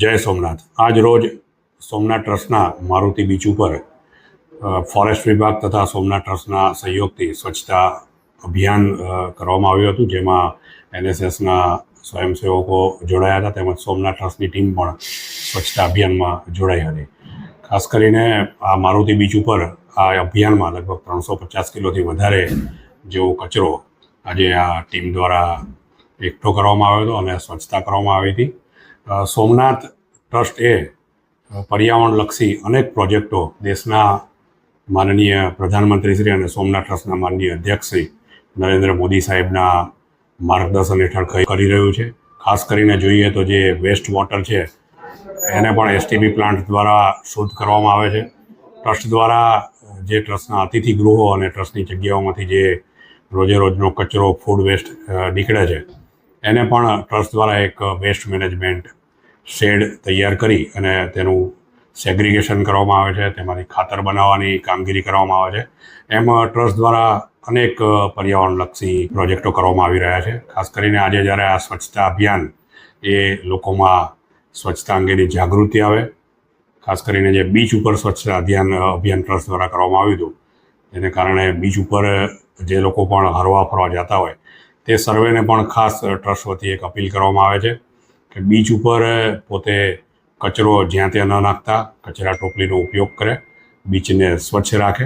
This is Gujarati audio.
જય સોમનાથ. આજ રોજ સોમનાથ ટ્રસ્ટના મારુતિ બીચ ઉપર ફોરેસ્ટ વિભાગ તથા સોમનાથ ટ્રસ્ટના સહયોગથી સ્વચ્છતા અભિયાન કરવામાં આવ્યું હતું, જેમાં એનએસએસના સ્વયંસેવકો જોડાયા હતા, તેમજ સોમનાથ ટ્રસ્ટની ટીમ પણ સ્વચ્છતા અભિયાનમાં જોડાઈ હતી. ખાસ કરીને આ મારુતિ બીચ ઉપર આ અભિયાનમાં લગભગ ત્રણસો પચાસ કિલોથી વધારે જેવો કચરો આજે આ ટીમ દ્વારા એકઠો કરવામાં આવ્યો હતો અને સ્વચ્છતા કરવામાં આવી હતી. સોમનાથ ટ્રસ્ટ એ પર્યાવરણલક્ષી અનેક પ્રોજેક્ટો દેશના માનનીય પ્રધાનમંત્રી શ્રી અને સોમનાથ ટ્રસ્ટના માનનીય અધ્યક્ષ શ્રી નરેન્દ્ર મોદી સાહેબના માર્ગદર્શન હેઠળ કરી રહ્યું છે. ખાસ કરીને જોઈએ તો જે વેસ્ટ વોટર છે, એને પણ એસટીપી પ્લાન્ટ દ્વારા શુદ્ધ કરવામાં આવે છે. ટ્રસ્ટ દ્વારા જે ટ્રસ્ટના અતિથિ ગૃહો અને ટ્રસ્ટની જગ્યાઓમાંથી જે રોજે રોજનો કચરો ફૂડ વેસ્ટ નીકળે છે એને પણ ટ્રસ્ટ દ્વારા એક વેસ્ટ મેનેજમેન્ટ શેડ તૈયાર કરી અને તેનું સેગ્રિગેશન કરવામાં આવે છે, તેમાંથી ખાતર બનાવવાની કામગીરી કરવામાં આવે છે. એમ ટ્રસ્ટ દ્વારા અનેક પર્યાવરણલક્ષી પ્રોજેક્ટો કરવામાં આવી રહ્યા છે. ખાસ કરીને આજે જ્યારે આ સ્વચ્છતા અભિયાન એ લોકોમાં સ્વચ્છતા અંગેની જાગૃતિ આવે, ખાસ કરીને જે બીચ ઉપર સ્વચ્છતા અભિયાન અભિયાન ટ્રસ્ટ દ્વારા કરવામાં આવ્યું હતું, એને કારણે બીચ ઉપર જે લોકો પણ હરવા ફરવા જતા હોય તે સર્વેને પણ ખાસ ટ્રસ્ટ વતી એક અપીલ કરવામાં આવે છે કે બીચ ઉપર પોતે કચરો જ્યાં ત્યાં ન નાખતા, કચરા ટોપલીનો ઉપયોગ કરે, બીચને સ્વચ્છ રાખે.